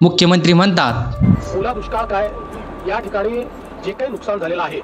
मुख्यमंत्री म्हणतात ओला दुष्काळ काय? या ठिकाणी जे काही नुकसान झालेलं आहे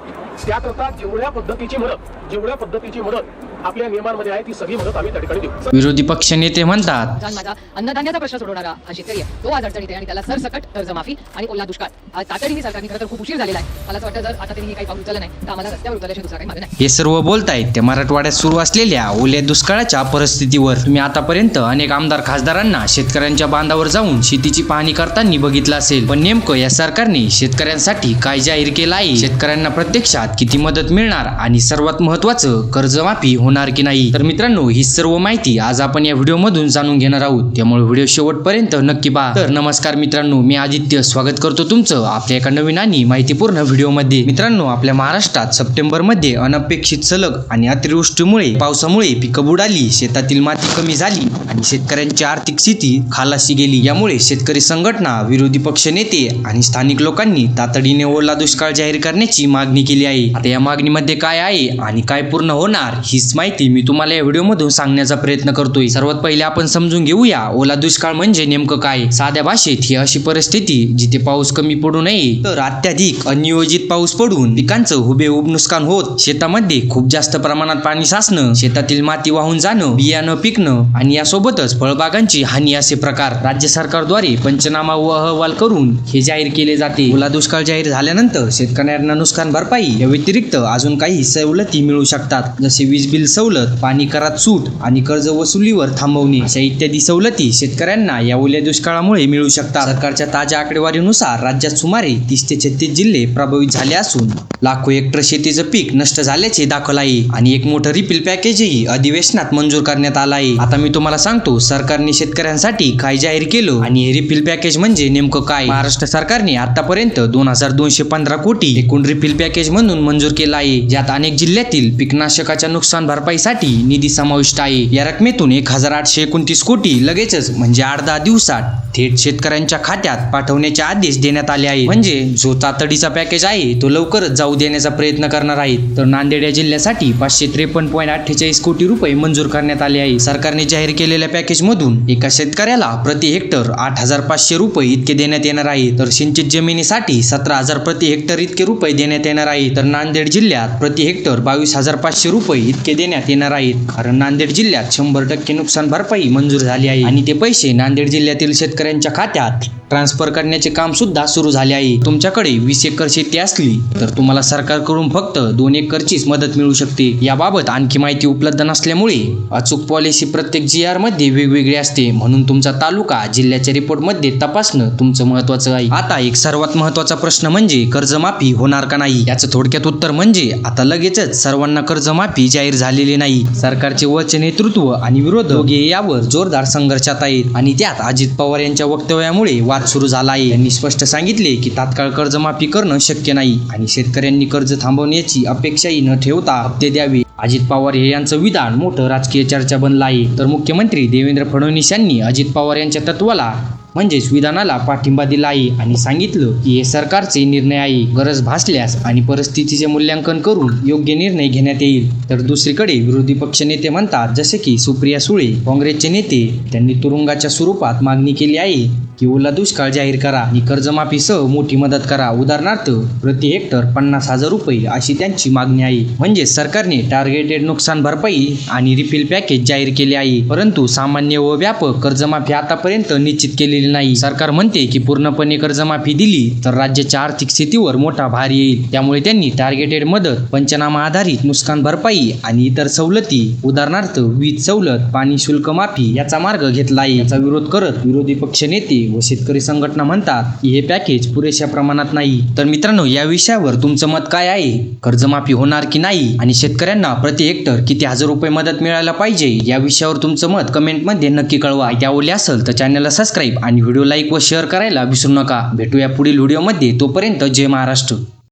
त्याकरता जेवढ्या पद्धतीची मदत जेवढ्या पद्धतीची मदत आपल्या नियमांमध्ये आहे ती सगळी मदत आम्ही त्या ठिकाणी देऊ. विरोधी पक्षनेते म्हणतात जाण माझा अन्नधान्याचा प्रश्न सोडवणारा हा शेतकरी आहे. तो आज अडचणीत आहे आणि त्याला सरसकट कर्जमाफी आणि ओला दुष्काळ. आज तातडीने सरकारने खरं तर खूप उशीर झालेला आहे. मला असं वाटतं जर आता त्यांनी काही पाऊल उचललं नाही तर आम्हाला रस्त्यावर उतरल्याशिवाय दुसरा काही मार्ग नाही. हे सर्व बोलतायत ते मराठवाड्यात सुरू असलेल्या ओल्या दुष्काळाच्या परिस्थितीवर. तुम्ही आतापर्यंत अनेक आमदार खासदारांना शेतकऱ्यांच्या बांधावर जाऊन शेतीची पाहणी करताना बघितलं असेल. पण नेमकं या सरकारने शेतकऱ्यांसाठी काय जाहीर केलं आहे शेतकऱ्यांना प्रत्यक्षात किती मदत मिळणार? आणि सर्वात महत्वाचं कर्जमाफी होणार की नाही? तर मित्रांनो ही सर्व माहिती आज आपण या व्हिडिओ मधून जाणून घेणार आहोत. त्यामुळे व्हिडिओ शेवटपर्यंत नक्की पहा. तर नमस्कार मित्रांनो मी आदित्य. स्वागत करतो तुमचं आपल्या एका नवीन आणि माहितीपूर्ण व्हिडिओमध्ये. मित्रांनो आपल्या महाराष्ट्रात सप्टेंबरमध्ये अनपेक्षित सलग आणि अतिवृष्टीमुळे पावसामुळे पिकं बुडाली शेतातील माती कमी झाली आणि शेतकऱ्यांची आर्थिक स्थिती खालासी गेली. यामुळे शेतकरी संघटना विरोधी पक्ष नेते आणि स्थानिक लोकांनी तातडीने ओला दुष्काळ जाहीर करण्याची मागणी केली आहे. आता या मागणीमध्ये काय आहे आणि काय पूर्ण होणार हीच माहिती मी तुम्हाला या व्हिडिओमधून सांगण्याचा प्रयत्न करतोय. सर्वात पहिले आपण समजून घेऊया ओला दुष्काळ म्हणजे नेमकं काय? साध्या भाषेत ही अशी परिस्थिती जिथे पाऊस कमी पडू नये तर अत्याधिक अनियोजित पाऊस पडून पिकांचं हुबेहूब नुकसान होत. शेतामध्ये खूप जास्त प्रमाणात पाणी साचणं शेतातील माती वाहून जाणं बियाणं पिकणं आणि यासोबतच फळबागांची हानी असे प्रकार राज्य सरकारद्वारे पंचनामा व अहवाल करून हे जाहीर केले जाते. ओला दुष्काळ जाहीर झाल्यानंतर शेतकऱ्यांना नुकसान भरपाई या व्यतिरिक्त अजून काही सवलती मिळू शकतात. जसे वीज बिल सवलत पाणी करात सूट आणि कर्ज वसुलीवर थांबवणे. अशा इत्यादी सवलती शेतकऱ्यांना या ओल्या दुष्काळामुळे मिळू शकतात. सरकारच्या ताज्या आकडेवारीनुसार राज्यात सुमारे तीस ते छत्तीस जिल्हे प्रभावित झाले असून लाखो हेक्टर शेतीचं पीक नष्ट झाल्याचे दाखल आहे. आणि एक मोठं रिपील पॅकेजही अधिवेशनात मंजूर करण्यात आलं आहे. आता मी तुम्हाला सांगतो सरकारने शेतकऱ्यांसाठी काय जाहीर केलं आणि हे रिपील पॅकेज म्हणजे नेमकं काय? महाराष्ट्र सरकारने आतापर्यंत दोन हजार दोनशे पंधरा कोटी एकूण रिपील पॅकेज म्हणून मंजूर केलं आहे. ज्यात अनेक जिल्ह्यातील पीकनाशकाच्या नुकसान भरपाईसाठी निधी समाविष्ट आहे. या रकमेतून एक हजार आठशे एकोणतीस कोटी लगेचच म्हणजे आठ दहा दिवसात थेट शेतकऱ्यांच्या खात्यात पाठवण्याचे आदेश देण्यात आले आहे म्हणजे जो तातडीचा पॅकेज आहे तो लवकरच जाऊ देण्याचा प्रयत्न करणार आहेत. तर नांदेड या जिल्ह्यासाठी पाचशे त्रेपन्न पॉईंट अठ्ठेचाळीस कोटी रुपये मंजूर करण्यात आले आहे. सरकारने जाहीर केलेल्या पॅकेज मधून एका शेतकऱ्याला प्रति हेक्टर आठ हजार पाचशे रुपये इतके देण्यात येणार आहे. तर सिंचित जमिनीसाठी सतरा हजार प्रति हेक्टर इतके रुपये देण्यात येणार आहे. तर नांदेड जिल्ह्यात प्रति हेक्टर बावीस हजार पाचशे रुपये इतके देण्यात येणार आहेत. कारण नांदेड जिल्ह्यात शंभर टक्के नुकसान भरपाई मंजूर झाली आहे. आणि ते पैसे नांदेड जिल्ह्यातील शेतकऱ्यांच्या खात्यात. ट्रान्सफर करण्याचे काम सुद्धा सुरू झाले आहे. तुमच्याकडे वीस एकर शेती असली तर तुम्हाला सरकारकडून फक्त दोन एकरचीच मदत मिळू शकते. याबाबत आणखी माहिती उपलब्ध नसल्यामुळे अचूक पॉलिसी प्रत्येक जी आरमध्ये वेगवेगळी असते. म्हणून तुमचा तालुका जिल्ह्याच्या रिपोर्टमध्ये तपासणं तुमचं महत्वाचं आहे. आता एक सर्वात महत्त्वाचा प्रश्न म्हणजे कर्जमाफी होणार का नाही? याचं थोडक्यात उत्तर म्हणजे आता लगेचच सर्वांना कर्जमाफी जाहीर झालेली नाही. सरकारचे वच नेतृत्व आणि विरोध यावर जोरदार संघर्षात आहेत. आणि त्यात अजित पवार यांच्या वक्तव्यामुळे वाद सुरू झाला आहे त्यांनी स्पष्ट सांगितले की तात्काळ कर्जमाफी करणं शक्य नाही आणि शेतकऱ्यांनी कर्ज थांबवण्याची अपेक्षाही न ठेवता हप्ते द्यावे. अजित पवार हे यांचं विधान मोठं राजकीय चर्चा बनलं आहे. तर मुख्यमंत्री देवेंद्र फडणवीस यांनी अजित पवार यांच्या तत्वाला म्हणजेच विधानाला पाठिंबा दिला आहे आणि सांगितलं की हे सरकारचे निर्णय आहे. गरज भासल्यास आणि परिस्थितीचे मूल्यांकन करून योग्य निर्णय घेण्यात येईल. तर दुसरीकडे विरोधी पक्ष नेते म्हणतात जसे की सुप्रिया सुळे काँग्रेसचे नेते त्यांनी तुरुंगाच्या स्वरूपात मागणी केली आहे. की ओला दुष्काळ जाहीर करा आणि कर्जमाफीसह मोठी मदत करा. उदाहरणार्थ प्रति हेक्टर पन्नास हजार रुपये अशी त्यांची मागणी आहे. म्हणजे सरकारने टार्गेटेड नुकसान भरपाई आणि रिफिल पॅकेज जाहीर केले आहे. परंतु सामान्य व व्यापक कर्जमाफी आतापर्यंत निश्चित केलेली नाही. सरकार म्हणते की पूर्णपणे कर्जमाफी दिली तर राज्याच्या आर्थिक स्थितीवर मोठा भार येईल. त्यामुळे त्यांनी टार्गेटेड मदत पंचनामा आधारित नुकसान भरपाई आणि इतर सवलती उदाहरणार्थ वीज सवलत पाणी शुल्क माफी याचा मार्ग घेतला आहे. याचा विरोध करत विरोधी पक्ष नेते व शेतकरी संघटना म्हणतात की हे पॅकेज पुरेशा प्रमाणात नाही. तर मित्रांनो या विषयावर तुमचं मत काय आहे? कर्जमाफी होणार की नाही? आणि शेतकऱ्यांना प्रति हेक्टर किती हजार रुपये मदत मिळायला पाहिजे? या विषयावर तुमचं मत कमेंटमध्ये नक्की कळवा. त्यावरले असेल तर चॅनलला सबस्क्राईब आणि व्हिडिओ लाईक व शेअर करायला विसरू नका. भेटूया पुढील व्हिडिओमध्ये तोपर्यंत जय महाराष्ट्र.